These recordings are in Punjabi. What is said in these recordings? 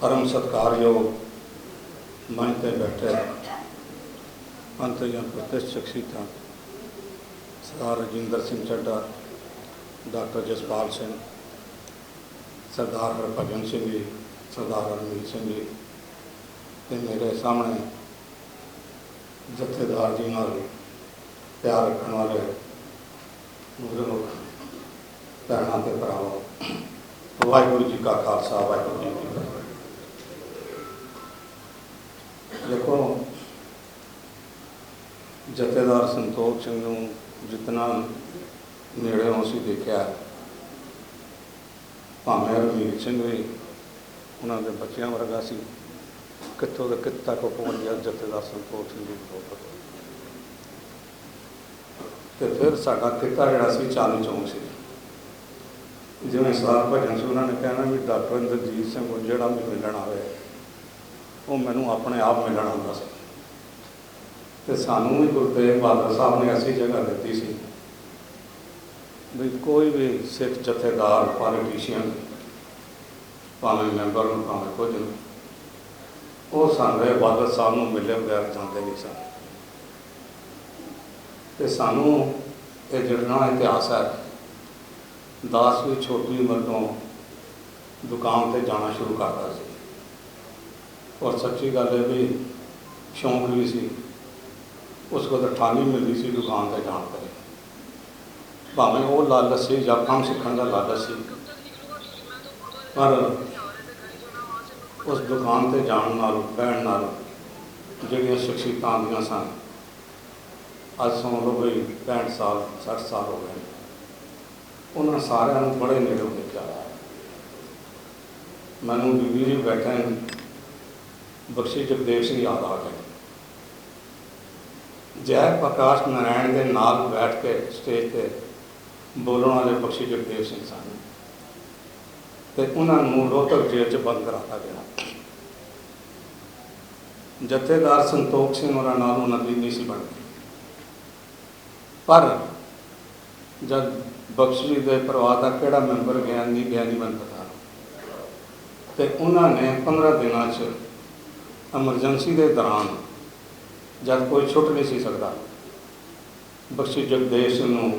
ਪਰਮ ਸਤਿਕਾਰਯੋਗ ਮੰਚ ਤੇ ਬੈਠੇ ਅੰਤਰੀਆਂ ਪ੍ਰਤਿਸ਼ ਸ਼ਖਸੀਅਤਾਂ, ਸਰਦਾਰ ਰਜਿੰਦਰ ਸਿੰਘ ਚੱਡਾ, ਡਾਕਟਰ ਜਸਪਾਲ ਸਿੰਘ, ਸਰਦਾਰ ਹਰਭਜਨ ਸਿੰਘ ਜੀ, ਸਰਦਾਰ ਰਣਵੀਰ ਸਿੰਘ ਜੀ ਤੇ ਮੇਰੇ ਸਾਹਮਣੇ ਜਥੇਦਾਰ ਜੀ ਨਾਲ ਪਿਆਰ ਰੱਖਣ ਵਾਲੇ ਬਜ਼ੁਰਗ ਭੈਣਾਂ ਤੇ ਭਰਾਵਾਂ, ਵਾਹਿਗੁਰੂ ਜੀ ਕਾ ਖਾਲਸਾ, ਵਾਹਿਗੁਰੂ ਜੀ ਕੀ ਫਤਿਹ। ਦੇਖੋ, ਜਥੇਦਾਰ ਸੰਤੋਖ ਸਿੰਘ ਨੂੰ ਜਿਤਨਾ ਨੇੜਿਓਂ ਅਸੀਂ ਦੇਖਿਆ, ਭਾਵੇਂ ਰਣਵੀਰ ਸਿੰਘ ਵੀ ਉਹਨਾਂ ਦੇ ਬੱਚਿਆਂ ਵਰਗਾ ਸੀ, ਕਿੱਥੋਂ ਦਾ ਕਿੱਥੇ ਤੱਕ ਪਹੁੰਚ ਗਿਆ ਜਥੇਦਾਰ ਸੰਤੋਖ ਸਿੰਘ ਜੀ ਤੋਂ। ਤੇ ਫਿਰ ਸਾਡਾ ਕਿੱਤਾ ਜਿਹੜਾ ਸੀ ਚਾਲੂ ਚੌਂਕ ਸੀ। ਜਿਵੇਂ ਸਰਦਾਰ ਭਜਨ ਸਿੰਘ ਉਹਨਾਂ ਨੇ ਕਹਿਣਾ ਵੀ ਡਾਕਟਰ ਇੰਦਰਜੀਤ ਸਿੰਘ ਜਿਹੜਾ ਵੀ ਮਿਲਣ ਆਵੇ ਉਹ ਮੈਨੂੰ ਆਪਣੇ ਆਪ ਮਿਲਣ ਆਉਂਦਾ ਸੀ। ਤੇ ਸਾਨੂੰ ਵੀ ਗੁਰੂ ਤੇਗ ਬਹਾਦਰ ਸਾਹਿਬ ਨੇ ਐਸੀ ਜਗ੍ਹਾ ਦਿੱਤੀ ਸੀ ਵੀ ਕੋਈ ਵੀ ਸਿੱਖ ਜਥੇਦਾਰ ਪੋਲੀਟੀਸ਼ੀਅਨ ਭਾਵੇਂ ਮੈਂਬਰ ਨੂੰ ਭਾਵੇਂ ਕੁਝ ਨੂੰ ਉਹ ਸਾਨੂੰ ਬਹਾਦਰ ਸਾਹਿਬ ਨੂੰ ਮਿਲੇ ਬਗੈਰ ਜਾਂਦੇ ਨਹੀਂ ਸਨ। ਤੇ ਸਾਨੂੰ ਇਹ ਜਿਹੜਾ ਇਤਿਹਾਸ ਹੈ, ਦਾਸ ਵੀ ਛੋਟੀ ਉਮਰ ਤੋਂ ਦੁਕਾਨ ਤੇ ਜਾਣਾ ਸ਼ੁਰੂ ਕਰਦਾ ਸੀ। ਔਰ ਸੱਚੀ ਗੱਲ ਹੈ ਵੀ ਸ਼ੌਂਕ ਵੀ ਸੀ। ਉਸ ਕੋਲ ਠਾਣੀ ਮਿਲਦੀ ਸੀ ਦੁਕਾਨ ਤੇ ਜਾਣ ਤੇ। ਭਾਵੇਂ ਉਹ ਲਾਲਚ ਸੀ ਜਾਂ ਕੰਮ ਸਿੱਖਣ ਦਾ ਲਾਲਚ ਸੀ। ਪਰ ਉਸ ਦੁਕਾਨ ਤੇ ਜਾਣ ਨਾਲ, ਬਹਿਣ ਨਾਲ ਜਿਹੜੀਆਂ ਸ਼ਖਸੀਅਤਾਂ ਆਉਂਦੀਆਂ ਸਨ, ਅੱਜ ਸਮਝ ਲਓ ਵੀ 65 ਸਾਲ 60 ਸਾਲ ਹੋ ਗਏ ਉਹਨਾਂ ਸਾਰਿਆਂ ਨੂੰ ਬੜੇ ਨੇੜੋਂ ਦੇਖਿਆ ਮੈਨੂੰ ਬੀਬੀ ਜੀ ਬੈਠੇ ਬਖਸ਼ੀ ਜਗਦੇਵ ਸਿੰਘ ਯਾਦ ਆ ਗਏ। ਜੈ ਪ੍ਰਕਾਸ਼ ਨਾਰਾਇਣ ਦੇ ਨਾਲ ਬੈਠ ਕੇ ਸਟੇਜ ਤੇ ਬੋਲਣ ਵਾਲੇ ਬਖਸ਼ੀ ਜਗਦੇਵ ਸਿੰਘ ਸਨ। ਤੇ ਉਹਨਾਂ ਨੂੰ ਰੋਹਤਕ ਜੇਲ੍ਹ 'ਚ ਬੰਦ ਕਰਾਤਾ ਗਿਆ। ਜਥੇਦਾਰ ਸੰਤੋਖ ਸਿੰਘ ਹੋਰਾਂ ਨਾਲ ਉਹਨਾਂ ਦੀ ਨਹੀਂ ਸੀ ਬਣਦੀ। ਪਰ ਜਦ ਬਖਸ਼ੀ ਦੇ ਪਰਿਵਾਰ ਦਾ ਕਿਹੜਾ ਮੈਂਬਰ ਗਿਆ ਨਹੀਂ ਗਿਆ ਨਹੀਂ ਮੈਨੂੰ ਪਤਾ ਤੇ ਉਹਨਾਂ ਨੇ 15 ਦਿਨਾਂ 'ਚ ਐਮਰਜੈਂਸੀ ਦੇ ਦੌਰਾਨ ਜਦ ਕੋਈ ਛੁੱਟ ਨਹੀਂ ਸੀ ਸਕਦਾ, ਬਖਸ਼ੀ ਜਗਦੇਵ ਸਿੰਘ ਨੂੰ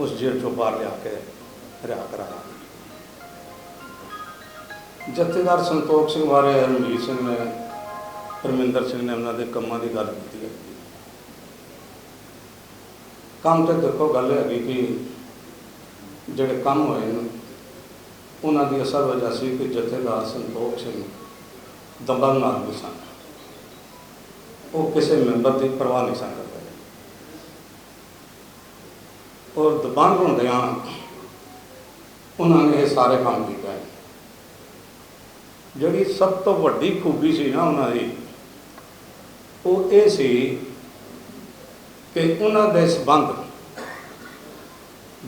ਉਸ ਜੇਲ੍ਹ ਚੋਂ ਬਾਹਰ ਲਿਆ ਕੇ ਰਿਹਾ ਕਰਾਇਆ। ਜਥੇਦਾਰ ਸੰਤੋਖ ਸਿੰਘ ਬਾਰੇ ਰਣਜੀਤ ਸਿੰਘ ਨੇ ਪਰਮਿੰਦਰ ਸਿੰਘ ਨੇ ਉਹਨਾਂ ਦੇ ਕੰਮਾਂ ਦੀ ਗੱਲ ਕੀਤੀ ਹੈ। ਕੰਮ ਤੇ ਦੇਖੋ, ਗੱਲ ਹੈਗੀ ਕਿ ਜਿਹੜੇ ਕੰਮ ਹੋਏ ਨੇ, ਉਹਨਾਂ ਦੀ ਅਸਲ ਵਜ੍ਹਾ ਸੀ ਕਿ ਜਥੇਦਾਰ ਸੰਤੋਖ ਸਿੰਘ ਦਬੰਗ ਆਦਮੀ ਸਨ ਉਹ ਕਿਸੇ ਮੈਂਬਰ ਦੀ ਪਰਵਾਹ ਨਹੀਂ ਸਨ ਕਰਦੇ। ਔਰ ਦਬੰਗ ਹੁੰਦਿਆਂ ਉਹਨਾਂ ਨੇ ਇਹ ਸਾਰੇ ਕੰਮ ਕੀਤੇ। ਜਿਹੜੀ ਸਭ ਤੋਂ ਵੱਡੀ ਖੂਬੀ ਸੀ ਨਾ ਉਹਨਾਂ ਦੀ, ਉਹ ਇਹ ਸੀ ਕਿ ਉਹਨਾਂ ਦੇ ਸਬੰਧ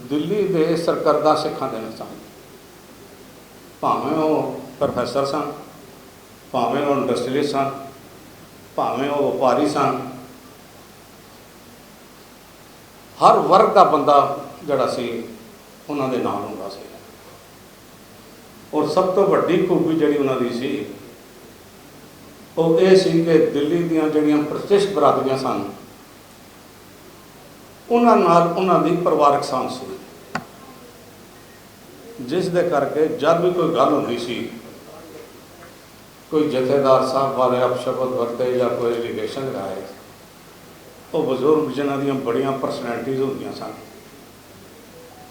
ਦਿੱਲੀ ਦੇ ਸਰਕਰਦਾ ਸਿੱਖਾਂ ਦੇ ਨਾਲ ਸਨ ਭਾਵੇਂ ਉਹ ਪ੍ਰੋਫੈਸਰ ਸਨ ਭਾਵੇਂ ਉਹ ਇੰਡਸਟਰੀਅਲਿਸਟ ਸਨ, ਭਾਵੇਂ ਉਹ ਵਪਾਰੀ ਸਨ। ਹਰ ਵਰਗ ਦਾ ਬੰਦਾ ਜਿਹੜਾ ਸੀ, ਉਹਨਾਂ ਦੇ ਨਾਲ ਹੁੰਦਾ ਸੀ। ਔਰ ਸਭ ਤੋਂ ਵੱਡੀ ਖੂਬੀ ਜਿਹੜੀ ਉਹਨਾਂ ਦੀ ਸੀ, ਉਹ ਇਹ ਸੀ ਕਿ ਦਿੱਲੀ ਦੀਆਂ ਜਿਹੜੀਆਂ ਪ੍ਰਤਿਸ਼ ਬਰਾਦਰੀਆਂ ਸਨ, ਉਹਨਾਂ ਨਾਲ ਉਹਨਾਂ ਦੀ ਪਰਿਵਾਰਕ ਸਾਂਝ ਸੀ। ਜਿਸ ਦੇ ਕਰਕੇ ਜਦ ਵੀ ਕੋਈ ਗੱਲ ਹੁੰਦੀ ਸੀ ਕੋਈ ਜਥੇਦਾਰ ਸਾਹਿਬ ਬਾਰੇ ਅਪਸ਼ਬਦ ਵਰਤੇ ਜਾਂ ਕੋਈ ਐਲੀਗੇਸ਼ਨ ਲਗਾਏ ਉਹ ਬਜ਼ੁਰਗ ਜਿਨ੍ਹਾਂ ਦੀਆਂ ਬੜੀਆਂ ਪਰਸਨੈਲਿਟੀਜ਼ ਹੁੰਦੀਆਂ ਸਨ।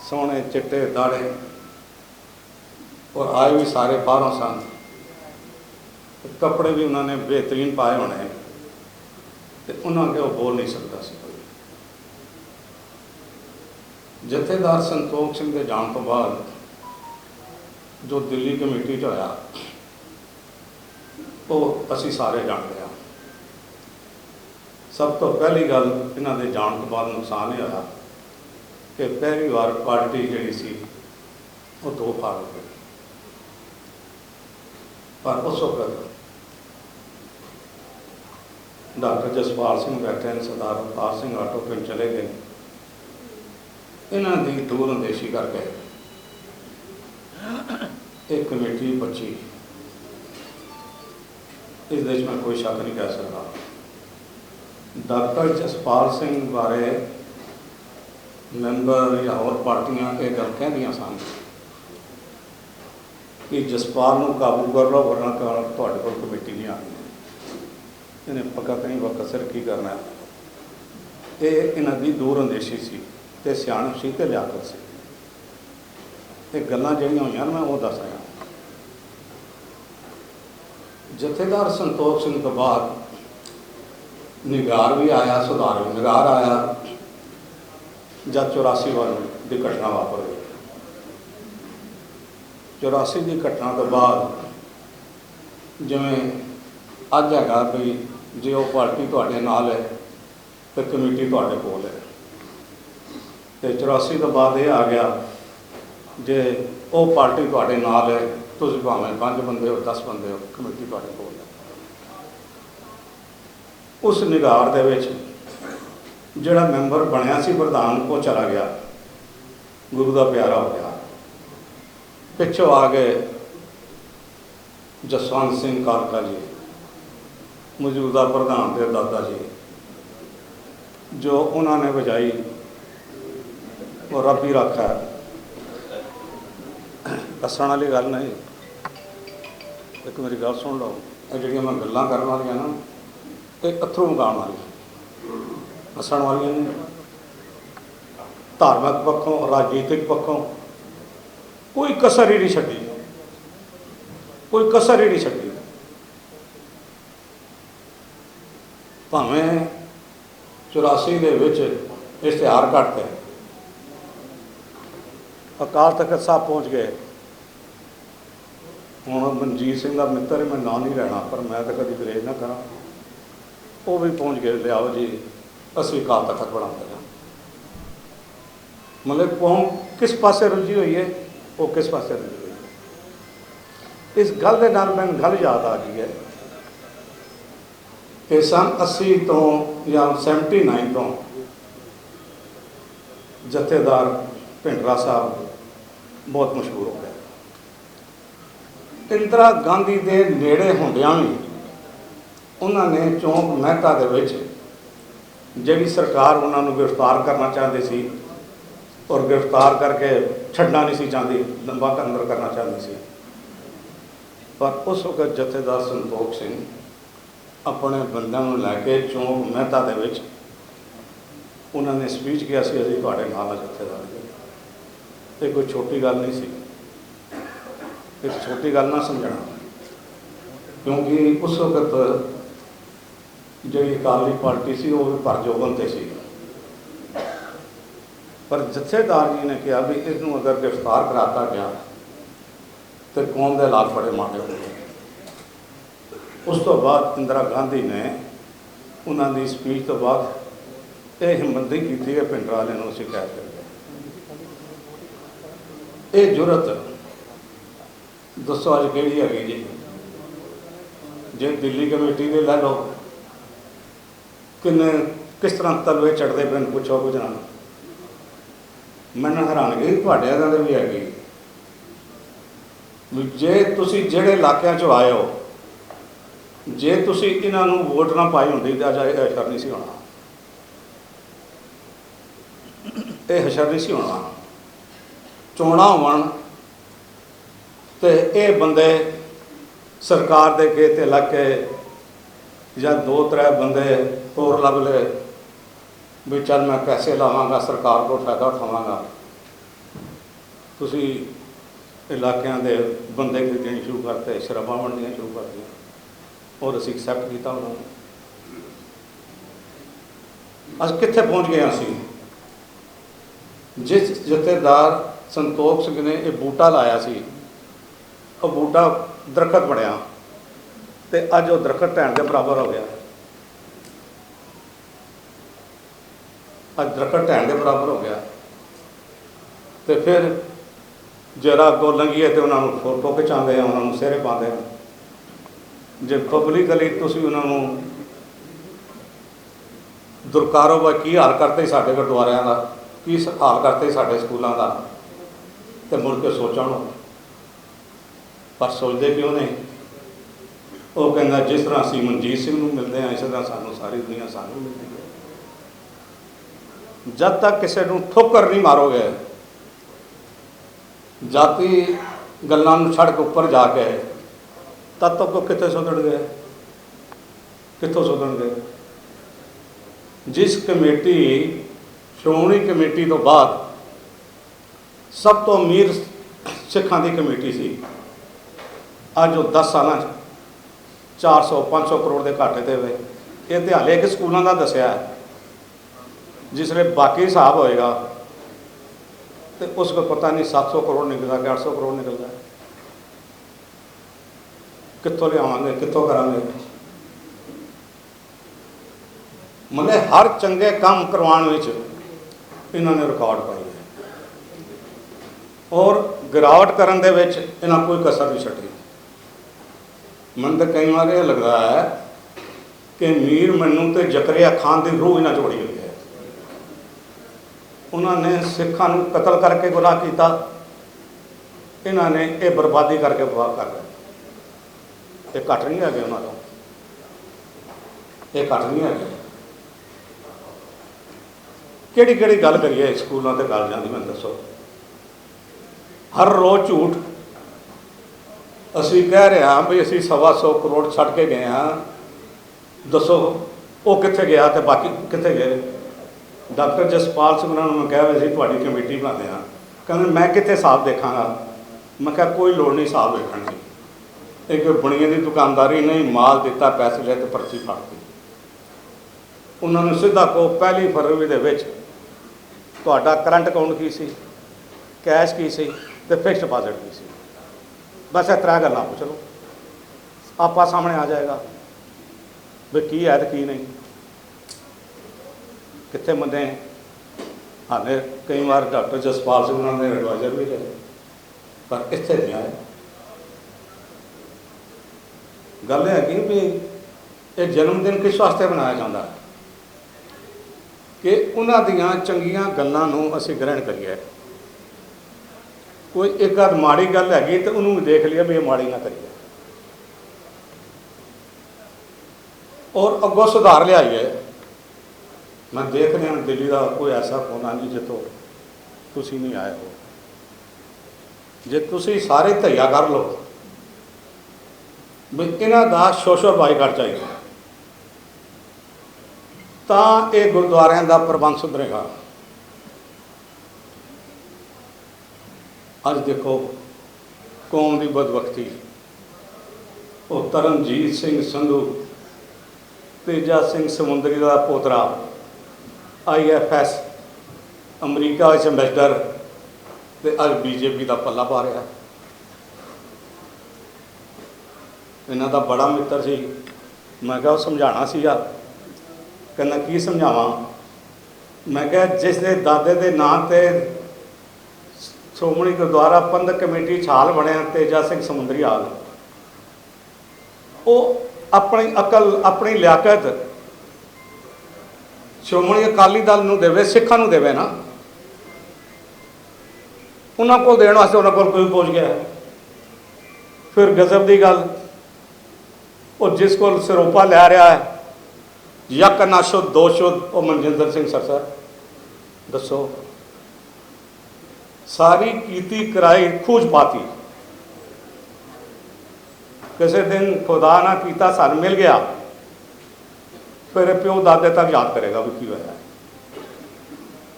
ਸੋਹਣੇ, ਚਿੱਟੇ, ਦਾੜੇ। ਔਰ ਆਏ ਵੀ ਸਾਰੇ ਬਾਹਰੋਂ ਸਨ। ਕੱਪੜੇ ਵੀ ਉਹਨਾਂ ਨੇ ਬਿਹਤਰੀਨ ਪਾਏ ਹੋਣੇ ਤੇ ਉਹਨਾਂ ਅੱਗੇ ਉਹ ਬੋਲ ਨਹੀਂ ਸਕਦਾ ਸੀ ਕੋਈ। ਜਥੇਦਾਰ ਸੰਤੋਖ ਸਿੰਘ ਦੇ ਜਾਣ ਤੋਂ ਬਾਅਦ ਜੋ ਦਿੱਲੀ ਕਮੇਟੀ 'ਚ ਹੋਇਆ ਉਹ ਅਸੀਂ ਸਾਰੇ ਜਾਣਦੇ ਹਾਂ। ਸਭ ਤੋਂ ਪਹਿਲੀ ਗੱਲ ਇਹਨਾਂ ਦੇ ਜਾਣ ਤੋਂ ਬਾਅਦ ਨੁਕਸਾਨ ਇਹ ਹੋਇਆ ਕਿ ਪਹਿਲੀ ਵਾਰ ਪਾਰਟੀ ਜਿਹੜੀ ਸੀ, ਉਹ ਦੋ ਭਾਗ ਹੋ ਗਈ ਪਰ ਉਸ ਵਕਤ ਡਾਕਟਰ ਜਸਪਾਲ ਸਿੰਘ ਬੈਠੇ ਨੇ, ਸਰਦਾਰ ਅਵਤਾਰ ਸਿੰਘ ਆਟੋ ਪਿੰਡ ਚਲੇ ਗਏ। ਇਹਨਾਂ ਦੀ ਦੂਰ ਅੰਦੇਸ਼ੀ ਕਰਕੇ ਇਹ ਕਮੇਟੀ ਬੱਚੀ ਇਸ ਦੇ ਵਿੱਚ ਮੈਂ ਕੋਈ ਸ਼ੱਕ ਨਹੀਂ ਕਰ ਸਕਦਾ। ਡਾਕਟਰ ਜਸਪਾਲ ਸਿੰਘ ਬਾਰੇ ਮੈਂਬਰ ਜਾਂ ਹੋਰ ਪਾਰਟੀਆਂ ਇਹ ਗੱਲ ਕਹਿੰਦੀਆਂ ਸਨ ਕਿ ਜਸਪਾਲ ਨੂੰ ਕਾਬੂ ਕਰ ਲਓ, ਵਰਨਾ ਕਾ- ਤੁਹਾਡੇ ਕੋਲ ਕਮੇਟੀ ਨਹੀਂ ਆਣੀ ਇਹਨੇ ਪੱਕਾ ਕਹੀਂ ਵਕਤ ਸਿਰ ਕੀ ਕਰਨਾ ਇਹ ਇਹਨਾਂ ਦੀ ਦੂਰ ਅੰਦੇਸ਼ੀ ਸੀ ਤੇ ਸਿਆਣਪ ਸੀ ਤੇ ਲਿਆਕਤ ਸੀ। ਇਹ ਗੱਲਾਂ ਜਿਹੜੀਆਂ ਹੋਈਆਂ ਨੇ, ਮੈਂ ਉਹ ਦੱਸ ਰਿਹਾ। ਜਥੇਦਾਰ ਸੰਤੋਖ ਸਿੰਘ ਤੋਂ ਬਾਅਦ ਨਿਗਾਰ ਵੀ ਆਇਆ, ਸੁਧਾਰ ਵੀ ਨਿਗਾਰ ਆਇਆ। ਜਦ 84 ਵਾਰ ਦੀ ਘਟਨਾ ਵਾਪਰ ਗਈ। 84 ਦੀ ਘਟਨਾ ਤੋਂ ਬਾਅਦ ਜਿਵੇਂ ਅੱਜ ਹੈਗਾ ਵੀ ਜੇ ਉਹ ਪਾਰਟੀ ਤੁਹਾਡੇ ਨਾਲ ਹੈ, ਤੇ ਕਮੇਟੀ ਤੁਹਾਡੇ ਕੋਲ ਹੈ। ਤੇ 84 ਤੋਂ ਬਾਅਦ ਇਹ ਆ ਗਿਆ, ਜੇ ਉਹ ਪਾਰਟੀ ਤੁਹਾਡੇ ਨਾਲ ਹੈ ਤੁਸੀਂ ਭਾਵੇਂ ਪੰਜ ਬੰਦੇ ਹੋ 10 ਬੰਦੇ ਹੋ, ਕਮੇਟੀ ਤੁਹਾਡੇ ਕੋਲ ਹੈ। ਉਸ ਨਿਗਾਰ ਦੇ ਵਿੱਚ ਜਿਹੜਾ ਮੈਂਬਰ ਬਣਿਆ ਸੀ ਪ੍ਰਧਾਨ, ਉਹ ਚਲਾ ਗਿਆ। ਗੁਰੂ ਦਾ ਪਿਆਰਾ ਹੋ ਗਿਆ। ਪਿੱਛੋਂ ਆ ਗਏ ਜਸਵੰਤ ਸਿੰਘ ਕਾਰਕਾ ਜੀ, ਮੌਜੂਦਾ ਪ੍ਰਧਾਨ ਦੇ ਦਾਦਾ ਜੀ, ਜੋ ਉਹਨਾਂ ਨੇ ਵਜਾਈ ਉਹ ਹੀ ਰੱਖਾ ਦੱਸਣ ਵਾਲੀ ਗੱਲ ਨਹੀਂ। ਇੱਕ ਮੇਰੀ ਗੱਲ ਸੁਣ ਲਓ, ਇਹ ਜਿਹੜੀਆਂ ਮੈਂ ਗੱਲਾਂ ਕਰਨ ਵਾਲੀਆਂ ਨਾ, ਇਹ ਅਥਰੂ ਮਗਾਉਣ ਵਾਲੀਆਂ। ਹੱਸਣ ਵਾਲੀਆਂ ਨਹੀਂ। ਧਾਰਮਿਕ ਪੱਖੋਂ, ਰਾਜਨੀਤਿਕ ਪੱਖੋਂ ਕੋਈ ਕਸਰ ਹੀ ਨਹੀਂ ਛੱਡੀ। ਕੋਈ ਕਸਰ ਹੀ ਨਹੀਂ ਛੱਡੀ। ਭਾਵੇਂ 84 ਦੇ ਵਿੱਚ ਇਸ਼ਤਿਹਾਰ ਕੱਟਦੇ ਅਕਾਲ ਤਖਤ ਸਾਹਿਬ ਪਹੁੰਚ ਗਏ। ਹੁਣ ਮਨਜੀਤ ਸਿੰਘ ਦਾ ਮਿੱਤਰ ਹੈ, ਮੈਂ ਨਾਂ ਨਹੀਂ ਲੈਣਾ ਪਰ ਮੈਂ ਤਾਂ ਕਦੀ ਗਰੇਜ ਨਾ ਕਰਾਂ। ਉਹ ਵੀ ਪਹੁੰਚ ਗਏ ਲਿਆਓ ਜੀ ਅਸੀਂ ਕਾਲ ਤਖਤ ਬਣਾਉਂਦੇ ਹਾਂ। ਮਤਲਬ ਕੌਮ ਕਿਸ ਪਾਸੇ ਰੁੱਝੀ ਹੋਈ ਹੈ ਉਹ ਕਿਸ ਪਾਸੇ ਰੁੱਝੀ ਹੋਈ ਹੈ। ਇਸ ਗੱਲ ਦੇ ਨਾਲ ਮੈਨੂੰ ਗੱਲ ਯਾਦ ਆ ਗਈ ਹੈ ਕਿ ਸਨ 80 ਤੋਂ ਜਾਂ 79 ਤੋਂ ਜਥੇਦਾਰ ਭਿੰਡਰਾ ਸਾਹਿਬ ਬਹੁਤ ਮਸ਼ਹੂਰ ਹੋ ਗਏ। ਇੰਦਰਾ ਗਾਂਧੀ ਦੇ ਨੇੜੇ ਹੁੰਦਿਆਂ ਵੀ ਉਹਨਾਂ ਨੇ ਚੌਂਕ ਮਹਿਤਾ ਦੇ ਵਿੱਚ ਜਿਹੜੀ ਸਰਕਾਰ ਉਹਨਾਂ ਨੂੰ ਗ੍ਰਿਫਤਾਰ ਕਰਨਾ ਚਾਹੁੰਦੀ ਸੀ ਔਰ ਗ੍ਰਿਫਤਾਰ ਕਰਕੇ ਛੱਡਣਾ ਨਹੀਂ ਸੀ ਚਾਹੁੰਦੀ, ਲੰਬਾ ਅੰਦਰ ਕਰਨਾ ਚਾਹੁੰਦੀ ਸੀ। ਪਰ ਉਸ ਵਕਤ ਜਥੇਦਾਰ ਸੰਤੋਖ ਸਿੰਘ ਆਪਣੇ ਬੰਦਿਆਂ ਨੂੰ ਲੈ ਕੇ ਚੌਂਕ ਮਹਿਤਾ ਦੇ ਵਿੱਚ ਉਹਨਾਂ ਨੇ ਸਪੀਚ ਕਿਹਾ ਸੀ, ਅਸੀਂ ਤੁਹਾਡੇ ਨਾਲ ਆ ਜਥੇਦਾਰ ਜੀ। ਇਹ ਕੋਈ ਛੋਟੀ ਗੱਲ ਨਹੀਂ ਸੀ। ਇੱਕ ਛੋਟੀ ਗੱਲ ਨਾ ਸਮਝਣਾ। ਕਿਉਂਕਿ ਉਸ ਵਕਤ ਜਿਹੜੀ ਅਕਾਲੀ ਪਾਰਟੀ ਸੀ, ਉਹ ਵੀ ਪਰਜੋਬਨ ਤੇ ਸੀ। ਪਰ ਜਥੇਦਾਰ ਜੀ ਨੇ ਕਿਹਾ ਵੀ ਇਸ ਨੂੰ ਅਗਰ ਗ੍ਰਿਫਤਾਰ ਕਰਾਤਾ ਗਿਆ, ਤੇ ਕੌਮ ਦੇ ਲਾਲ ਫੜੇ ਮਾੜੇ ਹੋਣਗੇ। ਉਸ ਤੋਂ ਬਾਅਦ ਇੰਦਰਾ ਗਾਂਧੀ ਨੇ ਉਹਨਾਂ ਦੀ ਸਪੀਚ ਤੋਂ ਬਾਅਦ ਇਹ ਹਿੰਮਤ ਕੀਤੀ ਕਿ ਪਿੰਡ ਵਾਲਿਆਂ ਨੂੰ ਅਸੀਂ ਸ਼ਿਕਾਇਤ ਕਰੀਏ ਇਹ ਜੁਰਤ ਦੱਸੋ ਅੱਜ ਕਿਹੜੀ ਹੈਗੀ ਜੀ? ਜੇ ਦਿੱਲੀ ਕਮੇਟੀ ਦੇ ਲੈ ਲਓ, ਕਿੰਨੇ, ਕਿਸ ਤਰ੍ਹਾਂ ਤਲਵੇ ਚੜਦੇ ਪੈਣ ਪੁੱਛੋ ਕੁਝ ਨਾ। ਮੈਨੂੰ ਹੈਰਾਨਗੀ ਤੁਹਾਡੇ ਇਹਨਾਂ ਦੇ ਵੀ ਹੈਗੀ। ਜੇ ਤੁਸੀਂ ਜਿਹੜੇ ਇਲਾਕਿਆਂ 'ਚੋਂ ਆਏ ਹੋ, ਜੇ ਤੁਸੀਂ ਇਹਨਾਂ ਨੂੰ ਵੋਟ ਨਾ ਪਾਈ ਹੁੰਦੀ ਤਾਂ ਅੱਜ ਇਹ ਹਸ਼ਰ ਨਹੀਂ ਸੀ ਹੋਣਾ। ਇਹ ਹਸ਼ਰ ਨਹੀਂ ਸੀ ਹੋਣਾ। ਚੋਣਾਂ ਹੋਣ ਤੇ ਇਹ ਬੰਦੇ ਸਰਕਾਰ ਦੇ ਕੇ ਤੇ ਲੱਗ ਕੇ ਜਾਂ ਦੋ ਤਰੇ ਬੰਦੇ ਹੋਰ ਲੱਭ ਲਏ ਵੀ ਚੱਲ ਮੈਂ ਪੈਸੇ ਲਾਵਾਂਗਾ, ਸਰਕਾਰ ਕੋਲ ਫਾਇਦਾ ਉਠਾਵਾਂਗਾ। ਤੁਸੀਂ ਇਲਾਕਿਆਂ ਦੇ ਬੰਦੇ ਖਰੀਦਣੇ ਸ਼ੁਰੂ ਕਰਤੇ, ਸ਼ਰਾਬਾਂ ਵੰਡਣੀਆਂ ਸ਼ੁਰੂ ਕਰਤੀਆਂ ਔਰ ਅਸੀਂ ਐਕਸੈਪਟ ਕੀਤਾ ਉਹਨਾਂ ਨੂੰ। ਅਸੀਂ ਕਿੱਥੇ ਪਹੁੰਚ ਗਏ ਹਾਂ ਅਸੀਂ? ਜਿਸ ਜਥੇਦਾਰ ਸੰਤੋਖ ਸਿੰਘ ਨੇ ਇਹ ਬੂਟਾ ਲਾਇਆ ਸੀ ਉਹ ਬੂਟਾ ਦਰਖਤ ਬਣਿਆ ਤੇ ਅੱਜ ਉਹ ਦਰਖਤ ਢਹਿਣ ਦੇ ਬਰਾਬਰ ਹੋ ਗਿਆ। ਅੱਜ ਦਰਖਤ ਢਹਿਣ ਦੇ ਬਰਾਬਰ ਹੋ ਗਿਆ। ਤੇ ਫਿਰ ਜਰਾ ਅੱਗੋਂ ਲੰਘੀਏ ਤੇ ਉਹਨਾਂ ਨੂੰ ਫੋਟੋ ਖਿਚਾਉਂਦੇ ਆ, ਉਹਨਾਂ ਨੂੰ ਸਿਹਰੇ ਪਾਉਂਦੇ ਆ। ਜੇ ਪਬਲਿਕਲੀ ਤੁਸੀਂ ਉਹਨਾਂ ਨੂੰ ਦੁਰਕਾਰੋ ਬਾ ਕੀ ਹਾਲ ਕਰਤੇ ਸਾਡੇ ਗੁਰਦੁਆਰਿਆਂ ਦਾ? ਕੀ ਸ- ਹਾਲ ਕਰਤੇ ਸਾਡੇ ਸਕੂਲਾਂ ਦਾ? ਤੇ ਮੁੜ ਕੇ ਸੋਚਣ ਪਰ ਸੋਚਦੇ ਕਿਉਂ ਨਹੀਂ ਉਹ ਕਹਿੰਦਾ, ਜਿਸ ਤਰ੍ਹਾਂ ਅਸੀਂ ਮਨਜੀਤ ਸਿੰਘ ਨੂੰ ਮਿਲਦੇ ਹਾਂ, ਇਸੇ ਤਰ੍ਹਾਂ ਸਾਨੂੰ ਸਾਰੀ ਦੁਨੀਆ ਸਾਨੂੰ ਮਿਲਦੀ ਹੈ। ਜਦ ਤੱਕ ਕਿਸੇ ਨੂੰ ਠੋਕਰ ਨਹੀਂ ਮਾਰੋਗੇ ਜਾਤੀ ਗੱਲਾਂ ਨੂੰ ਛੱਡ ਕੇ ਉੱਪਰ ਜਾ ਕੇ, ਤਦ ਤੱਕ ਉਹ ਕਿੱਥੇ ਸੁਧਰਨਗੇ? ਕਿੱਥੋਂ ਸੁਧਰਨਗੇ? ਜਿਸ ਕਮੇਟੀ, ਸ਼੍ਰੋਮਣੀ ਕਮੇਟੀ ਤੋਂ ਬਾਅਦ ਸਭ ਤੋਂ ਅਮੀਰ ਸਿੱਖਾਂ ਦੀ ਕਮੇਟੀ ਸੀ। ਅੱਜ ਉਹ 10 ਸਾਲਾਂ 'ਚ 400 500 ਕਰੋੜ ਦੇ ਘਾਟੇ ਤੇ ਹੋਏ ਇਹ ਤੇ ਹਾਲੇ ਕਿ ਸਕੂਲਾਂ ਦਾ ਦੱਸਿਆ ਜਿਸ ਵੇਲੇ ਬਾਕੀ ਹਿਸਾਬ ਹੋਏਗਾ, ਤੇ ਉਸ ਕੋ ਪਤਾ ਨਹੀਂ 700 ਕਰੋੜ ਨਿਕਲਦਾ ਕਿ 800 ਕਰੋੜ ਨਿਕਲਦਾ। ਕਿੱਥੋਂ ਲਿਆਵਾਂਗੇ, ਕਿੱਥੋਂ ਕਰਾਂਗੇ? ਮਤਲਬ ਹਰ ਚੰਗੇ ਕੰਮ ਕਰਵਾਉਣ ਵਿੱਚ ਇਹਨਾਂ ਨੇ ਰਿਕਾਰਡ ਪਾਈ ਹੈ। ਔਰ ਗਿਰਾਵਟ ਕਰਨ ਦੇ ਵਿੱਚ ਇਹਨਾਂ ਕੋਈ ਕਸਰ ਨਹੀਂ ਛੱਡੀ। ਮਨ ਤਾਂ ਕਈ ਵਾਰ ਇਹ ਲੱਗਦਾ ਹੈ ਕਿ ਮੀਰ ਮੈਨੂੰ ਤੇ ਜ਼ਕਰੀਆ ਖਾਨ ਦੀ ਰੂਹ ਇਹਨਾਂ ਜੋੜੀ ਹੋਈ ਹੈ ਉਹਨਾਂ ਨੇ ਸਿੱਖਾਂ ਨੂੰ ਕਤਲ ਕਰਕੇ ਗੁਨਾਹ ਕੀਤਾ। ਇਹਨਾਂ ਨੇ ਇਹ ਬਰਬਾਦੀ ਕਰਕੇ ਵਾਹ ਕਰ ਲਿਆ। ਇਹ ਘਟ ਨਹੀਂ ਹੈਗੇ ਉਹਨਾਂ ਤੋਂ। ਇਹ ਘਟ ਨਹੀਂ ਹੈਗੇ। ਕਿਹੜੀ ਕਿਹੜੀ ਗੱਲ ਕਰੀਏ ਸਕੂਲਾਂ ਤੇ ਕਾਲਜਾਂ ਦੀ ਮੈਨੂੰ ਦੱਸੋ। ਹਰ ਰੋਜ਼ ਝੂਠ ਅਸੀਂ ਕਹਿ ਰਹੇ ਹਾਂ ਵੀ ਅਸੀਂ ਸਵਾ ਸੌ ਕਰੋੜ ਛੱਡ ਕੇ ਗਏ ਹਾਂ। ਦੱਸੋ, ਉਹ ਕਿੱਥੇ ਗਿਆ ਤੇ ਬਾਕੀ ਕਿੱਥੇ ਗਏ? ਡਾਕਟਰ ਜਸਪਾਲ ਸਿੰਘ ਉਹਨਾਂ ਨੂੰ ਮੈਂ ਕਿਹਾ ਵੀ ਅਸੀਂ ਤੁਹਾਡੀ ਕਮੇਟੀ ਬਣਾਉਂਦੇ ਹਾਂ। ਕਹਿੰਦੇ, ਮੈਂ ਕਿੱਥੇ ਹਿਸਾਬ ਦੇਖਾਂਗਾ? ਮੈਂ ਕਿਹਾ, ਕੋਈ ਲੋੜ ਨਹੀਂ ਹਿਸਾਬ ਦੇਖਣ ਦੀ। ਇੱਕ ਬੁਣੀਆਂ ਦੀ ਦੁਕਾਨਦਾਰੀ ਨਹੀਂ ਮਾਲ ਦਿੱਤਾ, ਪੈਸੇ ਲੈ ਤੇ ਪਰਚੀ ਫਾੜਤੀ ਉਹਨਾਂ ਨੂੰ ਸਿੱਧਾ ਕੋ ਪਹਿਲੀ ਫਰਵਰੀ ਦੇ ਵਿੱਚ ਤੁਹਾਡਾ ਕਰੰਟ ਅਕਾਊਂਟ ਕੀ ਸੀ? ਕੈਸ਼ ਕੀ ਸੀ? ਤੇ ਫਿਕਸਡ ਡਿਪਾਜ਼ਿਟ ਕੀ ਸੀ? ਬਸ ਇਹ ਤਰ੍ਹਾਂ ਗੱਲਾਂ ਪੁੱਛ ਲਓ। ਆਪਾ ਸਾਹਮਣੇ ਆ ਜਾਏਗਾ ਵੀ ਕੀ ਹੈ ਤੇ ਕੀ ਨਹੀਂ। ਕਿੱਥੇ ਮੰਦੇ ਹਾਲੇ ਕਈ ਵਾਰ ਡਾਕਟਰ ਜਸਪਾਲ ਸਿੰਘ ਉਹਨਾਂ ਦੇ ਐਡਵਾਈਜ਼ਰ ਵੀ ਰਹੇ ਪਰ ਇੱਥੇ ਨਹੀਂ ਆਏ ਗੱਲ ਇਹ ਹੈ ਕਿ ਵੀ ਇਹ ਜਨਮ ਦਿਨ ਕਿਸ ਵਾਸਤੇ ਮਨਾਇਆ ਜਾਂਦਾ? ਕਿ ਉਹਨਾਂ ਦੀਆਂ ਚੰਗੀਆਂ ਗੱਲਾਂ ਨੂੰ ਅਸੀਂ ਗ੍ਰਹਿਣ ਕਰੀਏ। ਕੋਈ ਇੱਕ ਆਦ ਮਾੜੀ ਗੱਲ ਹੈਗੀ ਤੇ ਉਹਨੂੰ ਵੀ ਦੇਖ ਲਿਆ ਵੀ ਇਹ ਮਾੜੀ ਨਾ ਕਰੀਏ। ਔਰ ਅੱਗੋਂ ਸੁਧਾਰ ਲਿਆਈਏ। ਮੈਂ ਦੇਖ ਰਿਹਾ ਦਿੱਲੀ ਦਾ ਕੋਈ ਐਸਾ ਕੋਨਾ ਨਹੀਂ ਜਿੱਥੋਂ ਤੁਸੀਂ ਨਹੀਂ ਆਏ ਹੋ। ਜੇ ਤੁਸੀਂ ਸਾਰੇ ਧਈਆ ਕਰ ਲਓ, ਵੀ ਇਹਨਾਂ ਦਾ ਸੋਸ਼ਲ ਬਾਈਕਾਟ ਚਾਹੀਦਾ। ਤਾਂ ਇਹ ਗੁਰਦੁਆਰਿਆਂ ਦਾ ਪ੍ਰਬੰਧ ਸੁਧਰੇਗਾ। ਅੱਜ ਦੇਖੋ, ਕੌਮ ਦੀ ਬਦਬਖਤੀ ਉਹ ਤਰਨਜੀਤ ਸਿੰਘ ਸੰਧੂ, ਤੇਜਾ ਸਿੰਘ ਸਮੁੰਦਰੀ ਦਾ ਪੋਤਰਾ ਆਈਐਫਐਸ ਅਮਰੀਕਾ ਵਿੱਚ ਐਮਬੈਸਡਰ ਤੇ ਅੱਜ ਬੀਜੇਪੀ ਦਾ ਪੱਲਾ ਪਾ ਰਿਹਾ। ਇਹਨਾਂ ਦਾ ਬੜਾ ਮਿੱਤਰ ਸੀ। ਮੈਂ ਕਿਹਾ ਉਹ ਸਮਝਾਣਾ ਸੀਗਾ। ਕਹਿੰਦਾ, ਕੀ ਸਮਝਾਵਾਂ? ਮੈਂ ਕਿਹਾ, ਜਿਸ ਦੇ ਦਾਦੇ ਦੇ ਨਾਂ ਤੇ ਸ਼੍ਰੋਮਣੀ ਗੁਰਦੁਆਰਾ ਪ੍ਰਬੰਧਕ ਕਮੇਟੀ ਛਾਲ ਬਣਿਆ ਤੇਜਾ ਸਿੰਘ ਸਮੁੰਦਰੀ ਹਾਲ ਉਹ ਆਪਣੀ ਅਕਲ, ਆਪਣੀ ਲਿਆਕਤ ਸ਼੍ਰੋਮਣੀ ਅਕਾਲੀ ਦਲ ਨੂੰ ਦੇਵੇ, ਸਿੱਖਾਂ ਨੂੰ ਦੇਵੇ ਨਾ। ਉਹਨਾਂ ਕੋਲ ਦੇਣ ਵਾਸਤੇ ਉਹਨਾਂ ਕੋਲ ਕੋਈ ਪਹੁੰਚ ਗਿਆ। ਫਿਰ ਗਜ਼ਬ ਦੀ ਗੱਲ, ਉਹ ਜਿਸ ਕੋਲ ਸਰੋਪਾ ਲੈ ਰਿਹਾ ਹੈ ਯਕ ਨਾਸ਼ੁਦ ਦੋਸ਼ੁਦ, ਉਹ ਮਨਜਿੰਦਰ ਸਿੰਘ ਸਰਸਾ ਦੱਸੋ। ਸਾਰੀ ਕੀਤੀ ਕਰਾਈ ਖੂਜ ਪਾਤੀ ਕਿਸੇ ਦਿਨ ਖੁਦਾ ਨਾ ਕੀਤਾ ਸਾਨੂੰ ਮਿਲ ਗਿਆ। ਫਿਰ ਇਹ ਪਿਓ ਦਾਦੇ ਤੱਕ ਯਾਦ ਕਰੇਗਾ ਵੀ ਕੀ ਹੋਇਆ।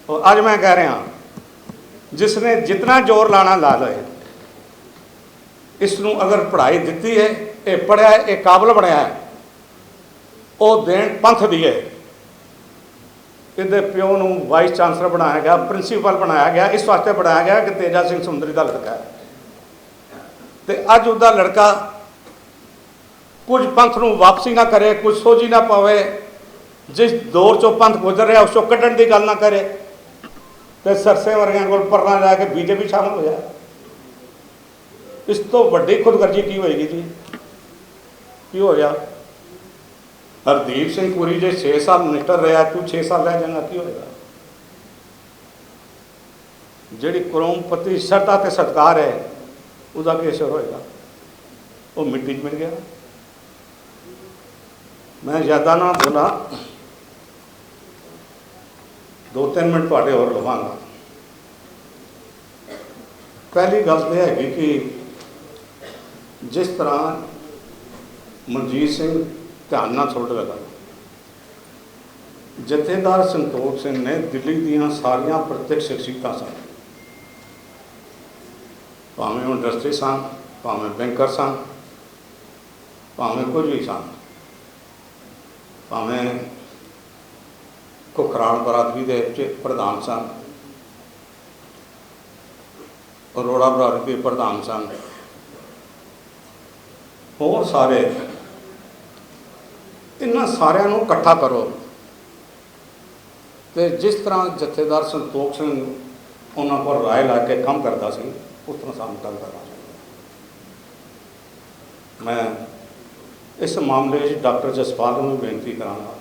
ਔਰ ਅੱਜ ਮੈਂ ਕਹਿ ਰਿਹਾ ਜਿਸ ਨੇ ਜਿਤਨਾ ਜ਼ੋਰ ਲਾਣਾ ਲਾ ਲਏ ਇਸ ਨੂੰ ਅਗਰ ਪੜ੍ਹਾਈ ਦਿੱਤੀ ਹੈ, ਇਹ ਪੜਿਆ ਹੈ, ਇਹ ਕਾਬਲ ਬਣਿਆ ਹੈ, ਉਹ ਦੇਣ ਪੰਥ ਦੀ ਹੈ। ਇਹਦੇ ਪਿਓ ਨੂੰ ਵਾਈਸ ਚਾਂਸਲਰ ਬਣਾਇਆ ਗਿਆ ਪ੍ਰਿੰਸੀਪਲ ਬਣਾਇਆ ਗਿਆ, ਇਸ ਵਾਸਤੇ ਬਣਾਇਆ ਗਿਆ ਕਿ ਤੇਜਾ ਸਿੰਘ ਸੁੰਦਰੀ ਦਾ ਲੜਕਾ ਹੈ। ਤੇ ਅੱਜ ਉਹਦਾ ਲੜਕਾ ਕੁਝ ਪੰਥ ਨੂੰ ਵਾਪਸੀ ਨਾ ਕਰੇ, ਕੁਝ ਸੋਝੀ ਨਾ ਪਾਵੇ, ਜਿਸ ਦੌਰ ਚੋਂ ਪੰਥ ਗੁਜ਼ਰ ਰਿਹਾ, ਉਸ ਚੋਂ ਕੱਢਣ ਦੀ ਗੱਲ ਨਾ ਕਰੇ, ਤੇ ਸਰਸੇ ਵਰਗਿਆਂ ਕੋਲ ਪਰਨਾ ਜਾ ਕੇ ਬੀਜੇਪੀ ਸ਼ਾਮਲ ਹੋ ਜਾ ਇਸ ਤੋਂ ਵੱਡੀ ਖੁਦਗਰਜੀ ਕੀ ਹੋਏਗੀ ਜੀ? ਕੀ ਹੋ ਗਿਆ ਹਰਦੀਪ ਸਿੰਘ ਪੁਰੀ ਜੇ 6 ਸਾਲ ਮਿਨਿਸਟਰ ਰਿਹਾ ਤੂੰ 6 ਸਾਲ ਰਹਿ ਜਾਣਾ ਕੀ ਹੋਏਗਾ ਜਿਹੜੀ ਕਰੋਮਪਤੀ ਸ਼ਰਧਾ ਤੇ ਸਤਕਾਰ ਹੈ ਉਹਦਾ ਕੀ ਅਸਰ ਹੋਏਗਾ ਉਹ ਮਿੱਟੀ 'ਚ ਮਿਲ ਗਿਆ ਮੈਂ ਜ਼ਿਆਦਾ ਨਾ ਬੋਲਾਂ ਦੋ ਤਿੰਨ ਮਿੰਟ ਤੁਹਾਡੇ ਹੋਰ ਲਵਾਂਗਾ ਪਹਿਲੀ ਗੱਲ ਤਾਂ ਇਹ ਹੈਗੀ ਕਿ ਜਿਸ ਤਰ੍ਹਾਂ ਮਨਜੀਤ ਸਿੰਘ ਧਿਆਨ ਨਾਲ ਸੁਣ ਲਗਾ ਜਥੇਦਾਰ ਸੰਤੋਖ ਸਿੰਘ ਨੇ ਦਿੱਲੀ ਦੀਆਂ ਸਾਰੀਆਂ ਪ੍ਰਤੱਖ ਸ਼ਖਸੀਅਤਾਂ ਸਨ ਭਾਵੇਂ ਉਹ ਇੰਡਸਟਰੀ ਸਨ ਭਾਵੇਂ ਬੈਂਕਰ ਸਨ ਭਾਵੇਂ ਕੁਝ ਵੀ ਸਨ ਭਾਵੇਂ ਕੁਖਰਾਨ ਬਰਾਦਰੀ ਦੇ ਚ ਪ੍ਰਧਾਨ ਸਨ ਅਰੋੜਾ ਬਰਾਦਰੀ ਦੇ ਪ੍ਰਧਾਨ ਸਨ ਹੋਰ ਸਾਰੇ ਇਹਨਾਂ ਸਾਰਿਆਂ ਨੂੰ ਇਕੱਠਾ ਕਰੋ। ਤੇ ਜਿਸ ਤਰ੍ਹਾਂ ਜਥੇਦਾਰ ਸੰਤੋਖ ਸਿੰਘ ਉਹਨਾਂ ਕੋਲ ਰਾਏ ਲਾ ਕੇ ਕੰਮ ਕਰਦਾ ਸੀ, ਉਸ ਤਰ੍ਹਾਂ ਸਾਨੂੰ ਕੰਮ ਕਰਨਾ ਚਾਹੀਦਾ। ਮੈਂ ਇਸ ਮਾਮਲੇ 'ਚ ਡਾਕਟਰ ਜਸਪਾਲ ਨੂੰ ਬੇਨਤੀ ਕਰਾਂਗਾ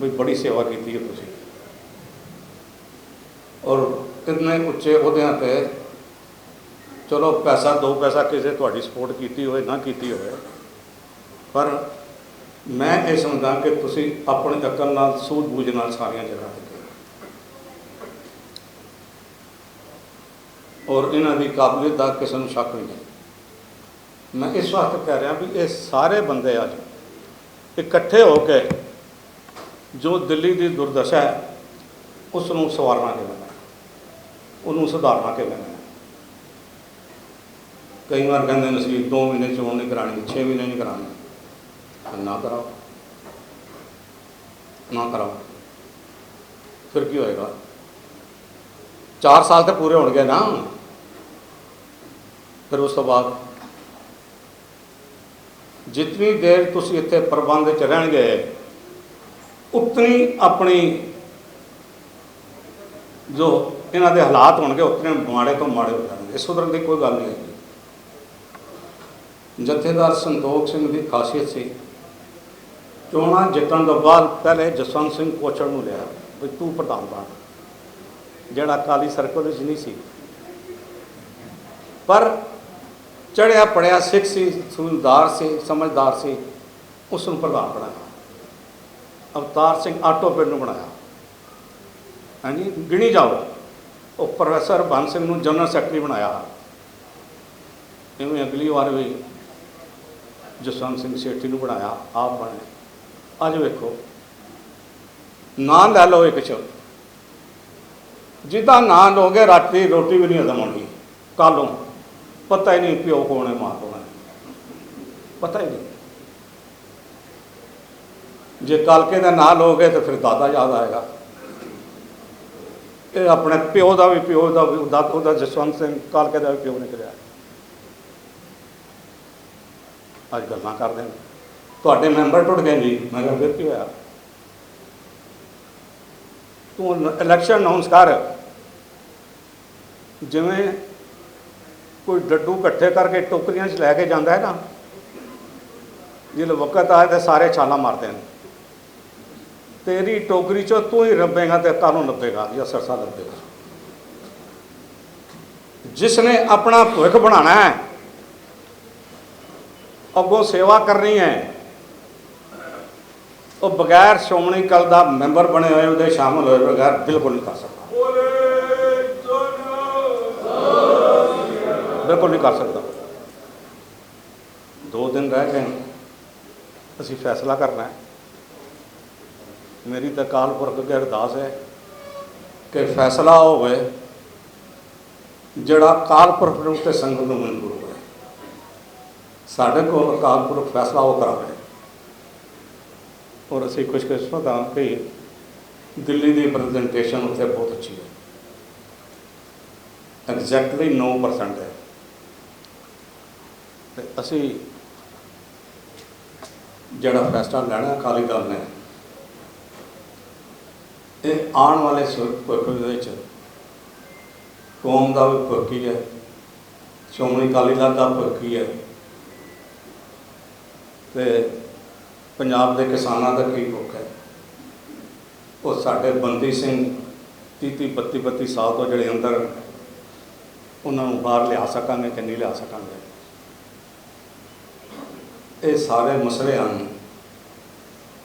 ਵੀ ਬੜੀ ਸੇਵਾ ਕੀਤੀ ਹੈ ਤੁਸੀਂ। ਔਰ ਕਿੰਨੇ ਉੱਚੇ ਅਹੁਦਿਆਂ ਤੇ ਚਲੋ ਪੈਸਾ ਦੋ ਪੈਸਾ ਕਿਸੇ ਤੁਹਾਡੀ ਸਪੋਰਟ ਕੀਤੀ ਹੋਵੇ, ਨਾ ਕੀਤੀ ਹੋਵੇ, ਪਰ ਮੈਂ ਇਹ ਸਮਝਦਾ ਕਿ ਤੁਸੀਂ ਆਪਣੇ ਅਕਲ ਨਾਲ ਸੂਝ-ਬੂਝ ਨਾਲ ਸਾਰੀਆਂ ਜਗ੍ਹਾ ਤੇ ਔਰ ਇਹਨਾਂ ਦੀ ਕਾਬਲੀਅਤ ਦਾ ਕਿਸੇ ਨੂੰ ਸ਼ੱਕ ਨਹੀਂ ਮੈਂ ਇਸ ਵਾਸਤੇ ਕਹਿ ਰਿਹਾ ਵੀ ਇਹ ਸਾਰੇ ਬੰਦੇ ਅੱਜ ਇਕੱਠੇ ਹੋ ਕੇ ਜੋ ਦਿੱਲੀ ਦੀ ਦੁਰਦਸ਼ਾ ਹੈ ਉਸ ਨੂੰ ਸਵਾਰਨਾ ਕਿਵੇਂ ਹੈ? ਉਹਨੂੰ ਸੁਧਾਰਨਾ ਕਿਵੇਂ ਹੈ? ਕਈ ਵਾਰ ਕਹਿੰਦੇ ਨੇ ਅਸੀਂ 2 ਮਹੀਨੇ ਚੋਣ ਨਹੀਂ ਕਰਾਣੀ 6 ਮਹੀਨੇ ਨਹੀਂ ਕਰਾਣੀ ਨਾ ਕਰਾਓ। ਨਾ ਕਰਾਓ। ਫਿਰ ਕੀ ਹੋਏਗਾ? 4 ਸਾਲ ਤਾਂ ਪੂਰੇ ਹੋਣਗੇ ਨਾ। ਫਿਰ ਉਸ ਤੋਂ ਬਾਅਦ ਜਿਤਨੀ ਦੇਰ ਤੁਸੀਂ ਇੱਥੇ ਪ੍ਰਬੰਧ ਚ ਰਹਿਣਗੇ, ਉਤਨੀ ਆਪਣੀ ਜੋ ਇਹਨਾਂ ਦੇ ਹਾਲਾਤ ਹੋਣਗੇ, ਉਤਨੇ ਮਾੜੇ ਤੋਂ ਮਾੜੇ ਹੋ ਜਾਣਗੇ। ਸੁਧਰਨ ਦੀ ਕੋਈ ਗੱਲ ਨਹੀਂ ਹੈਗੀ। ਜਥੇਦਾਰ ਸੰਤੋਖ ਸਿੰਘ ਦੀ ਖਾਸੀਅਤ ਸੀ। ਚੋਣਾਂ ਜਿੱਤਣ ਤੋਂ ਬਾਅਦ ਪਹਿਲੇ ਜਸਵੰਤ ਸਿੰਘ ਕੋਚੜ ਨੂੰ ਲਿਆ ਵੀ ਤੂੰ ਪ੍ਰਧਾਨ ਬਣ। ਜਿਹੜਾ ਕਾਲੀ ਸਰਕਲ ਵਿੱਚ ਨਹੀਂ ਸੀ। ਪਰ ਚੜਿਆ ਪੜਿਆ ਸਿੱਖ ਸੀ, ਸੂਝਦਾਰ ਸੀ, ਸਮਝਦਾਰ ਸੀ, ਉਸ ਨੂੰ ਪ੍ਰਧਾਨ ਬਣਾਇਆ। ਅਵਤਾਰ ਸਿੰਘ ਆਟੋ ਪਿੰਡ ਨੂੰ ਬਣਾਇਆ। ਹਾਂਜੀ, ਗਿਣੀ ਜਾਓ। ਉਹ ਪ੍ਰੋਫੈਸਰ ਬੰਸ ਸਿੰਘ ਨੂੰ ਜਨਰਲ ਸੈਕਟਰੀ ਬਣਾਇਆ। ਇਵੇਂ ਅਗਲੀ ਵਾਰ ਵੀ ਜਸਵੰਤ ਸਿੰਘ ਸੇਠੀ ਨੂੰ ਬਣਾਇਆ। ਆਪ ਬਣੇ। ਅੱਜ ਵੇਖੋ। ਨਾਂ ਲੈ ਲਓ ਇੱਕ ਸ਼ਬਦ ਜਿੱਦਾਂ ਨਾਂ ਲੋਗੇ, ਰਾਤੀ ਰੋਟੀ ਵੀ ਨਹੀਂ ਹਜ਼ਮ ਹੋਣੀ। ਕਾਲੋਂ ਪਤਾ ਹੀ ਨਹੀਂ ਪਿਓ ਕੌਣ ਹੈ, ਮਾਂ ਕੌਣ ਹੈ। ਪਤਾ ਹੀ ਨਹੀਂ। ਜੇ ਕਾਲਕੇ ਦਾ ਨਾਂ ਲੋਗੇ ਤਾਂ ਫਿਰ ਦਾਦਾ ਯਾਦ ਆਏਗਾ। ਇਹ ਆਪਣੇ ਪਿਓ ਦਾ ਵੀ, ਪਿਓ ਦਾ ਵੀ, ਉਹਦਾ ਦਾ ਜਸਵੰਤ ਸਿੰਘ ਕਾਲਕੇ ਦਾ ਵੀ ਪਿਓ ਨਿਕਲਿਆ। ਅੱਜ ਗੱਲਾਂ ਕਰਦੇ ਨੇ। ਤੁਹਾਡੇ ਮੈਂਬਰ ਟੁੱਟ ਗਏ ਜੀ। ਮੈਂ ਕਿਹਾ ਫਿਰ ਕੀ ਹੋਇਆ? ਤੂੰ ਇਲੈਕਸ਼ਨ ਅਨਾਉਂਸ ਕਰ। ਜਿਵੇਂ ਕੋਈ ਡੱਡੂ ਇਕੱਠੇ ਕਰਕੇ ਟੋਕਰੀਆਂ 'ਚ ਲੈ ਕੇ ਜਾਂਦਾ ਹੈ ਨਾ ਜਦੋਂ ਵਕਤ ਆਏ ਤੇ ਸਾਰੇ ਛਾਲਾਂ ਮਾਰਦੇ ਨੇ। ਤੇਰੀ ਟੋਕਰੀ 'ਚੋਂ ਤੂੰ ਹੀ ਰੱਬੇਗਾ ਤੇ ਕੱਲ ਲੱਭੇਗਾ, ਜਾਂ ਸਰਸਾ ਲੱਭੇਗਾ। ਜਿਸ ਨੇ ਆਪਣਾ ਭਵਿੱਖ ਬਣਾਉਣਾ ਹੈ, ਅੱਗੋਂ ਸੇਵਾ ਕਰਨੀ ਹੈ ਉਹ ਬਗੈਰ ਸ਼੍ਰੋਮਣੀ ਕਲ ਦਾ ਮੈਂਬਰ ਬਣੇ ਹੋਏ ਉਹਦੇ ਸ਼ਾਮਲ ਹੋਏ ਬਗੈਰ ਬਿਲਕੁਲ ਨਹੀਂ ਕਰ ਸਕਦਾ। ਬਿਲਕੁਲ ਨਹੀਂ ਕਰ ਸਕਦਾ। ਦੋ ਦਿਨ ਰਹਿ ਗਏ। ਅਸੀਂ ਫੈਸਲਾ ਕਰਨਾ ਹੈ। ਮੇਰੀ ਤਾਂ ਅਕਾਲ ਪੁਰਖ ਅੱਗੇ ਅਰਦਾਸ ਹੈ ਕਿ ਫੈਸਲਾ ਹੋਵੇ ਜਿਹੜਾ ਅਕਾਲ ਪੁਰਖ ਨੂੰ ਤੇ ਸੰਗਤ ਨੂੰ ਮਨਜ਼ੂਰ ਹੋਵੇ ਸਾਡੇ ਕੋਲ ਅਕਾਲ ਪੁਰਖ ਫੈਸਲਾ ਉਹ ਕਰਾਵੇ। ਔਰ ਅਸੀਂ ਖੁਸ਼ਕਿਸਮਤ ਹਾਂ ਕਿ ਦਿੱਲੀ ਦੀ ਪ੍ਰੈਜੈਂਟੇਸ਼ਨ ਉੱਥੇ ਬਹੁਤ ਅੱਛੀ ਹੈ। ਐਗਜ਼ੈਕਟਲੀ 9% ਹੈ। ਤੇ ਅਸੀਂ ਜਿਹੜਾ ਫੈਸਲਾ ਲੈਣਾ ਅਕਾਲੀ ਦਲ ਨੇ, ਇਹ ਆਉਣ ਵਾਲੇ ਭਵਿੱਖ ਦੇ ਵਿੱਚ ਕੌਮ ਦਾ ਵੀ ਭਵਿੱਖ ਹੈ ਸ਼੍ਰੋਮਣੀ ਅਕਾਲੀ ਦਲ ਦਾ ਭਵਿੱਖ ਹੈ। ਤੇ ਪੰਜਾਬ ਦੇ ਕਿਸਾਨਾਂ ਦਾ ਕੀ ਭੁੱਖ ਹੈ? ਉਹ ਸਾਡੇ ਬੰਦੀ ਸਿੰਘ 30 32 32 ਸਾਲ ਤੋਂ ਜਿਹੜੇ ਅੰਦਰ ਉਹਨਾਂ ਨੂੰ ਬਾਹਰ ਲਿਆ ਸਕਾਂਗੇ ਕਿ ਨਹੀਂ ਲਿਆ ਸਕਾਂਗੇ। ਇਹ ਸਾਰੇ ਮਸਲੇ ਹਨ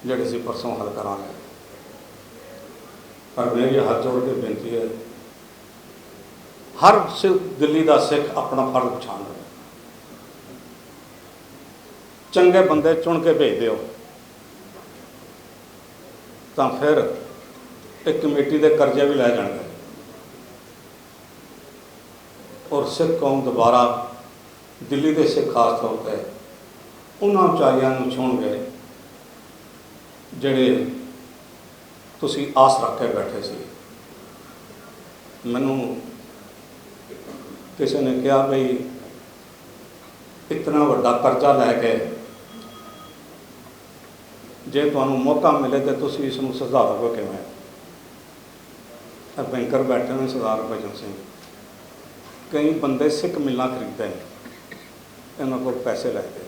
ਜਿਹੜੇ ਅਸੀਂ ਪਰਸੋਂ ਹੱਲ ਕਰਾਂਗੇ। ਪਰ ਮੇਰੀ ਹੱਥ ਜੋੜ ਕੇ ਬੇਨਤੀ ਹੈ, ਹਰ ਸਿ- ਦਿੱਲੀ ਦਾ ਸਿੱਖ ਆਪਣਾ ਫਰਜ਼ ਪਛਾਣ ਲਵੇ। ਚੰਗੇ ਬੰਦੇ ਚੁਣ ਕੇ ਭੇਜ ਦਿਓ। ਤਾਂ ਫਿਰ ਇੱਕ ਕਮੇਟੀ ਦੇ ਕਰਜ਼ੇ ਵੀ ਲੈ ਜਾਣਗੇ। ਔਰ ਸਿੱਖ ਕੌਮ ਦੁਬਾਰਾ ਦਿੱਲੀ ਦੇ ਸਿੱਖ ਖਾਸ ਤੌਰ ਤੇ ਉਹਨਾਂ ਉਚਾਈਆਂ ਨੂੰ ਛੂਣਗੇ ਜਿਹੜੇ ਤੁਸੀਂ ਆਸ ਰੱਖ ਕੇ ਬੈਠੇ ਸੀ। ਮੈਨੂੰ ਕਿਸੇ ਨੇ ਕਿਹਾ ਵੀ ਇਤਨਾ ਵੱਡਾ ਕਰਜ਼ਾ ਲੈ ਕੇ ਜੇ ਤੁਹਾਨੂੰ ਮੌਕਾ ਮਿਲੇ ਤੇ ਤੁਸੀਂ ਇਸ ਨੂੰ ਸੁਧਾਰੋਗੇ ਕਿਵੇਂ? ਆ ਬੈਂਕਰ ਬੈਠੇ ਨੇ ਸਰਦਾਰ ਭਜਨ ਸਿੰਘ। ਕਈ ਬੰਦੇ ਸਿੱਖ ਮਿਲਣਾ ਖਰੀਦਦੇ ਨੇ, ਇਹਨਾਂ ਕੋਲ ਪੈਸੇ ਲੈ ਕੇ।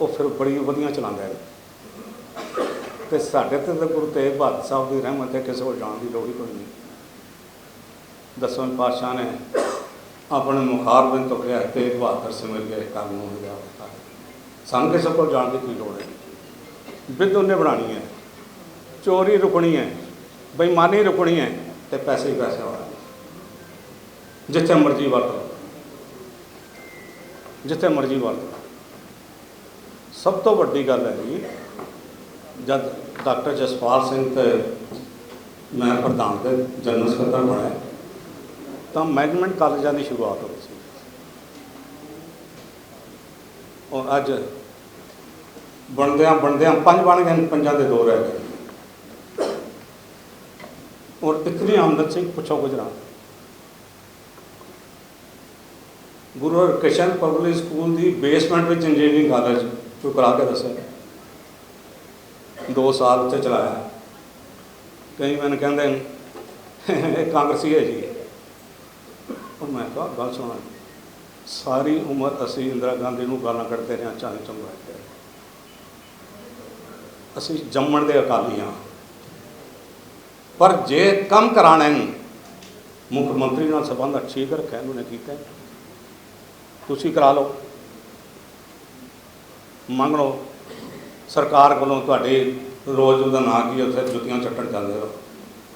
ਉਹ ਫਿਰ ਬੜੀ ਵਧੀਆ ਚਲਾਉਂਦੇ ਨੇ। ਤੇ ਸਾਡੇ ਤੇ ਤਾਂ ਗੁਰੂ ਤੇਗ ਬਹਾਦਰ ਸਾਹਿਬ ਦੀ ਰਹਿਮਤ ਹੈ, ਕਿਸੇ ਕੋਲ ਜਾਣ ਦੀ ਲੋੜ ਹੀ ਕੋਈ ਨਹੀਂ। ਦਸਵੇਂ ਪਾਤਸ਼ਾਹ ਨੇ ਆਪਣੇ ਮੁਖਾਰ ਬਿੰਦ ਤੋਂ ਕਿਹਾ ਤੇਗ ਬਹਾਦਰ ਸਿਮਰ ਕੇ ਕੰਮ ਨੂੰ ਹੋ ਗਿਆ ਸਾਨੂੰ ਕਿਸੇ ਕੋਲ ਜਾਣ ਦੀ ਕੋਈ ਲੋੜ ਨਹੀਂ। ਬਿੱਦ ਉਹਨੇ ਬਣਾਣੀ ਹੈ। ਚੋਰੀ ਰੁਕਣੀ ਹੈ, ਬੇਈਮਾਨੀ ਰੁਕਣੀ ਹੈ ਤੇ ਪੈਸੇ ਹੀ ਪੈਸੇ ਹੋਣਾ ਜਿੱਥੇ ਮਰਜ਼ੀ ਵਰਤ ਜਿੱਥੇ ਮਰਜ਼ੀ ਵਰਤ ਸਭ ਤੋਂ ਵੱਡੀ ਗੱਲ ਹੈ ਜੀ, ਜਦ ਡਾਕਟਰ ਜਸਪਾਲ ਸਿੰਘ ਤੇ ਮੈਂ ਪ੍ਰਧਾਨ ਦੇ ਜਨਰਲ ਸਕੱਤਰ ਬਣਿਆ, ਤਾਂ ਮੈਨੇਜਮੈਂਟ ਕਾਲਜਾਂ ਦੀ ਸ਼ੁਰੂਆਤ ਹੋਈ ਸੀ। ਔਰ ਅੱਜ ਬਣਦਿਆਂ ਬਣਦਿਆਂ ਪੰਜ ਬਣ ਗਏ ਪੰਜਾਂ ਦੇ ਦੋ ਰਹਿ ਗਏ। ਔਰ ਇਤਨੀ ਆਮਦਨ ਸੀ ਪੁੱਛੋ ਗੁਜਰਾਂ ਗੁਰੂ ਹਰਕ੍ਰਿਸ਼ਨ ਪਬਲਿਕ ਸਕੂਲ ਦੀ ਬੇਸਮੈਂਟ ਵਿੱਚ ਇੰਜੀਨੀਅਰਿੰਗ ਕਾਲਜ ਤੋਂ ਕਰਾ ਕੇ ਦੱਸਿਆ। ਦੋ ਸਾਲ ਉੱਥੇ ਚਲਾਇਆ। ਕਈ ਮੈਨੂੰ ਕਹਿੰਦੇ ਨੇ, ਇਹ ਕਾਂਗਰਸੀ ਹੈ ਜੀ। ਉਹ ਮੈਂ ਕਿਹਾ ਗੱਲ ਸੁਣਾ। ਸਾਰੀ ਉਮਰ ਅਸੀਂ ਇੰਦਰਾ ਗਾਂਧੀ ਨੂੰ ਗਾਲਾਂ ਕੱਢਦੇ ਰਹੇ ਹਾਂ ਚਾਹੇ ਚੰਗਾ ਹੈ। ਅਸੀਂ ਜੰਮਣ ਦੇ ਅਕਾਲੀ ਹਾਂ। ਪਰ ਜੇ ਕੰਮ ਕਰਾਣੇ ਨੂੰ, ਮੁੱਖ ਮੰਤਰੀ ਨਾਲ ਸੰਬੰਧ ਠੀਕ ਰੱਖਿਆ ਉਹਨੇ ਕੀਤਾ ਤੁਸੀਂ ਕਰਾ ਲਓ। ਮੰਗ ਲਓ, ਸਰਕਾਰ ਕੋਲੋਂ ਤੁਹਾਡੇ ਰੋਜ਼ ਉਹਦਾ ਨਾਂ ਕੀ ਉੱਥੇ ਜੁੱਤੀਆਂ ਚੱਟਣ ਜਾਂਦੇ ਹੋ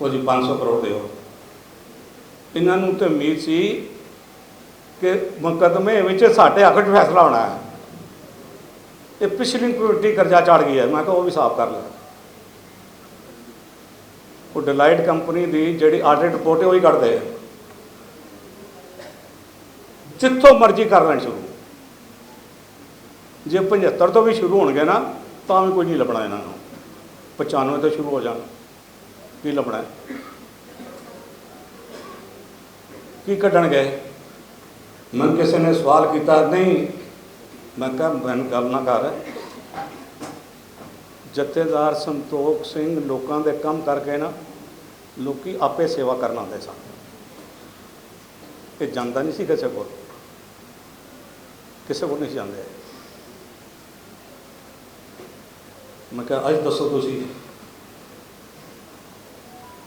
ਉਹ ਜੀ 500 ਕਰੋੜ ਦਿਓ। ਇਹਨਾਂ ਨੂੰ ਤੇ ਉਮੀਦ ਸੀ ਕਿ ਮੁਕੱਦਮੇ ਵਿੱਚ ਸਾਡੇ ਹੱਕ ਫੈਸਲਾ ਹੋਣਾ ਹੈ। ਇਹ ਪਿਛਲੀ ਕਮੇਟੀ ਕਰਜ਼ਾ ਚੜ ਗਈ ਹੈ। ਮੈਂ ਕਿਹਾ ਉਹ ਵੀ ਸਾਫ਼ ਕਰ ਲੈ। ਉਹ ਡਿਲਾਈਟ ਕੰਪਨੀ ਦੀ ਜਿਹੜੀ ਆਡਿਟ ਰਿਪੋਰਟ ਹੈ, ਉਹ ਹੀ ਕੱਢਦੇ ਆ। ਜਿੱਥੋਂ ਮਰਜ਼ੀ ਕਰ ਲੈਣ ਸ਼ੁਰੂ। ਜੇ 75 ਤੋਂ ਵੀ ਸ਼ੁਰੂ ਹੋਣਗੇ ਨਾ, ਤਾਂ ਵੀ ਕੋਈ ਨਹੀਂ ਲੱਭਣਾ ਇਹਨਾਂ ਨੂੰ। 95 ਤੋਂ ਸ਼ੁਰੂ ਹੋ ਜਾਣ। ਕੀ ਲੱਭਣਾ ਕੀ ਕੱਢਣ ਗਏ ਮੈਂ ਕਿਸੇ ਨੇ ਸਵਾਲ ਕੀਤਾ, ਨਹੀਂ ਮੈਂ ਕਿਹਾ ਮੈਨੂੰ ਗੱਲ ਨਾ ਕਰ। ਜਥੇਦਾਰ ਸੰਤੋਖ ਸਿੰਘ ਲੋਕਾਂ ਦੇ ਕੰਮ ਕਰਕੇ ਨਾ, ਲੋਕੀ ਆਪੇ ਸੇਵਾ ਕਰਨ ਆਉਂਦੇ ਸਨ। ਇਹ ਜਾਂਦਾ ਨਹੀਂ ਸੀ ਕਿਸੇ ਕੋਲ। ਕਿਸੇ ਕੋਲ ਨਹੀਂ ਸੀ ਜਾਂਦੇ। ਮੈਂ ਕਿਹਾ, ਅੱਜ ਦੱਸੋ ਤੁਸੀਂ,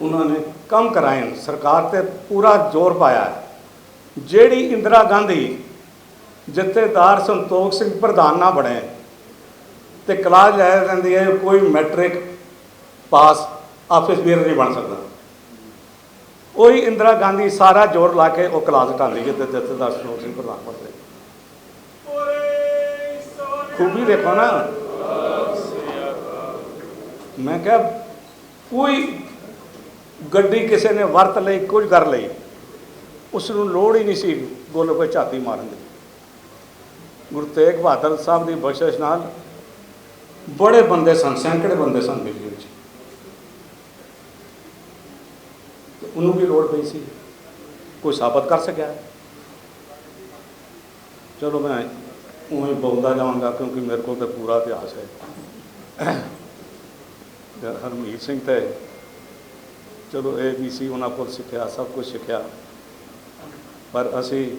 ਉਹਨਾਂ ਨੇ ਕੰਮ ਕਰਾਏ ਸਰਕਾਰ ਤੇ ਪੂਰਾ ਜ਼ੋਰ ਪਾਇਆ। ਜਿਹੜੀ ਇੰਦਰਾ ਗਾਂਧੀ ਜਥੇਦਾਰ ਸੰਤੋਖ ਸਿੰਘ ਪ੍ਰਧਾਨ ਨਾ ਬਣੇ ਤੇ ਕਲਾਸ ਲੈ ਲੈਂਦੀ ਹੈ, ਕੋਈ ਮੈਟ੍ਰਿਕ ਪਾਸ ਆਫਿਸ ਵੀਰ ਨਹੀਂ ਬਣ ਸਕਦਾ। ਉਹੀ ਇੰਦਰਾ ਗਾਂਧੀ ਸਾਰਾ ਜ਼ੋਰ ਲਾ ਕੇ ਉਹ ਕਲਾਸ ਢਾਲੀ ਹੈ ਤੇ ਜਥੇਦਾਰ ਸੰਤੋਖ ਸਿੰਘ ਪ੍ਰਧਾਨ ਬਣਦੇ ਖੂਬੀ ਦੇਖੋ ਨਾ। ਮੈਂ ਕਿਹਾ, ਕੋਈ ਗੱਡੀ ਕਿਸੇ ਨੇ ਵਰਤ ਲਈ, ਕੁਝ ਕਰ ਲਈ ਉਸ ਨੂੰ ਲੋੜ ਹੀ ਨਹੀਂ ਸੀ ਗੋਲ ਕੋਈ ਝਾਤੀ ਮਾਰਨ ਦੀ। ਗੁਰੂ ਤੇਗ ਬਹਾਦਰ ਸਾਹਿਬ ਦੀ ਬਖਸ਼ਿਸ਼ ਨਾਲ ਬੜੇ ਬੰਦੇ ਸਨ, ਸੈਂਕੜੇ ਬੰਦੇ ਸਨ ਦਿੱਲੀ ਵਿੱਚ। ਉਹਨੂੰ ਵੀ ਲੋੜ ਪਈ ਸੀ। ਕੋਈ ਸਾਬਤ ਕਰ ਸਕਿਆ? ਚਲੋ ਮੈਂ ਉਵੇਂ ਬੋਲਦਾ ਜਾਵਾਂਗਾ ਕਿਉਂਕਿ ਮੇਰੇ ਕੋਲ ਤਾਂ ਪੂਰਾ ਇਤਿਹਾਸ ਹੈ। ਹਰਮੀਤ ਸਿੰਘ ਤੇ ਚਲੋ ਇਹ ਵੀ ਸੀ ਉਹਨਾਂ ਕੋਲ ਸਿੱਖਿਆ, ਸਭ ਕੁਝ ਸਿੱਖਿਆ। ਪਰ ਅਸੀਂ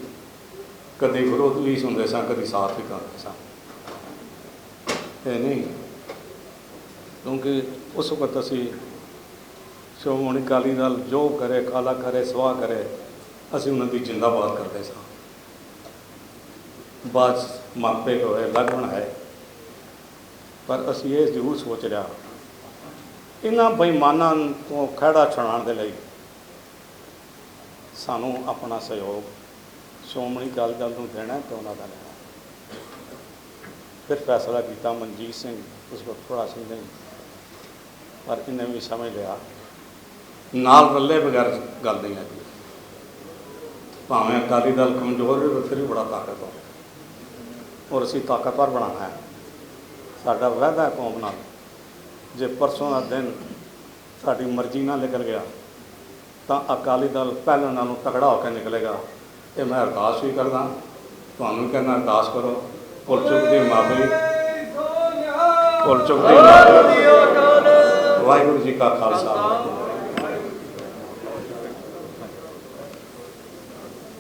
ਕਦੇ ਵਿਰੋਧ ਵੀ ਸੁਣਦੇ ਸਾਂ, ਕਦੀ ਸਾਥ ਵੀ ਕਰਦੇ ਸਾਂ। ਇਹ ਨਹੀਂ। ਕਿਉਂਕਿ ਉਸ ਵਕਤ ਅਸੀਂ ਸ਼੍ਰੋਮਣੀ ਅਕਾਲੀ ਦਲ ਜੋ ਕਰੇ ਕਾਲਾ ਕਰੇ ਸਵਾ ਕਰੇ, ਅਸੀਂ ਉਹਨਾਂ ਦੀ ਜਿੰਦਾਬਾਦ ਕਰਦੇ ਸਾਂ। ਬਾਅਦ ਮਾਪੇ ਹੋਏ ਲਗਨ ਹੈ। ਪਰ ਅਸੀਂ ਇਹ ਜ਼ਰੂਰ ਸੋਚ ਰਿਹਾ ਇਹਨਾਂ ਬੇਈਮਾਨਾਂ ਤੋਂ ਖਹਿੜਾ ਛੁਡਾਉਣ ਦੇ ਲਈ ਸਾਨੂੰ ਆਪਣਾ ਸਹਿਯੋਗ ਸ਼੍ਰੋਮਣੀ ਅਕਾਲੀ ਦਲ ਨੂੰ ਦੇਣਾ ਤੇ ਉਹਨਾਂ ਦਾ ਲੈਣਾ। ਫਿਰ ਫੈਸਲਾ ਕੀਤਾ ਮਨਜੀਤ ਸਿੰਘ, ਉਸ ਵਕਤ ਭਰਾ ਸਿੰਘ ਨੇ। ਪਰ ਇਹਨੇ ਵੀ ਸਮਝ ਲਿਆ। ਨਾਲ ਰੱਲੇ ਬਗੈਰ ਗੱਲ ਨਹੀਂ ਹੈ ਭਾਵੇਂ ਅਕਾਲੀ ਦਲ ਕਮਜ਼ੋਰ ਹੈ ਪਰ ਫਿਰ ਵੀ ਬੜਾ ਤਾਕਤਵਰ ਔਰ ਅਸੀਂ ਤਾਕਤਵਰ ਬਣਾਉਣਾ ਹੈ। ਸਾਡਾ ਵਾਅਦਾ ਕੌਮ ਨਾਲ। ਜੇ ਪਰਸੋਂ ਦਾ ਦਿਨ ਸਾਡੀ ਮਰਜ਼ੀ ਨਾਲ ਨਿਕਲ ਗਿਆ, ਤਾਂ ਅਕਾਲੀ ਦਲ ਪਹਿਲਾਂ ਨਾਲੋਂ ਤਕੜਾ ਹੋ ਕੇ ਨਿਕਲੇਗਾ। ਇਹ ਮੈਂ ਅਰਦਾਸ ਵੀ ਕਰਦਾ, ਤੁਹਾਨੂੰ ਕਹਿੰਦਾ, ਅਰਦਾਸ ਕਰੋ। ਭੁੱਲ ਚੁੱਕ ਦੀ ਮਾਫੀ ਭੁੱਲ ਚੁੱਕ ਦੀ ਮਾਫੀ ਵਾਹਿਗੁਰੂ ਜੀ ਕਾ ਖਾਲਸਾ।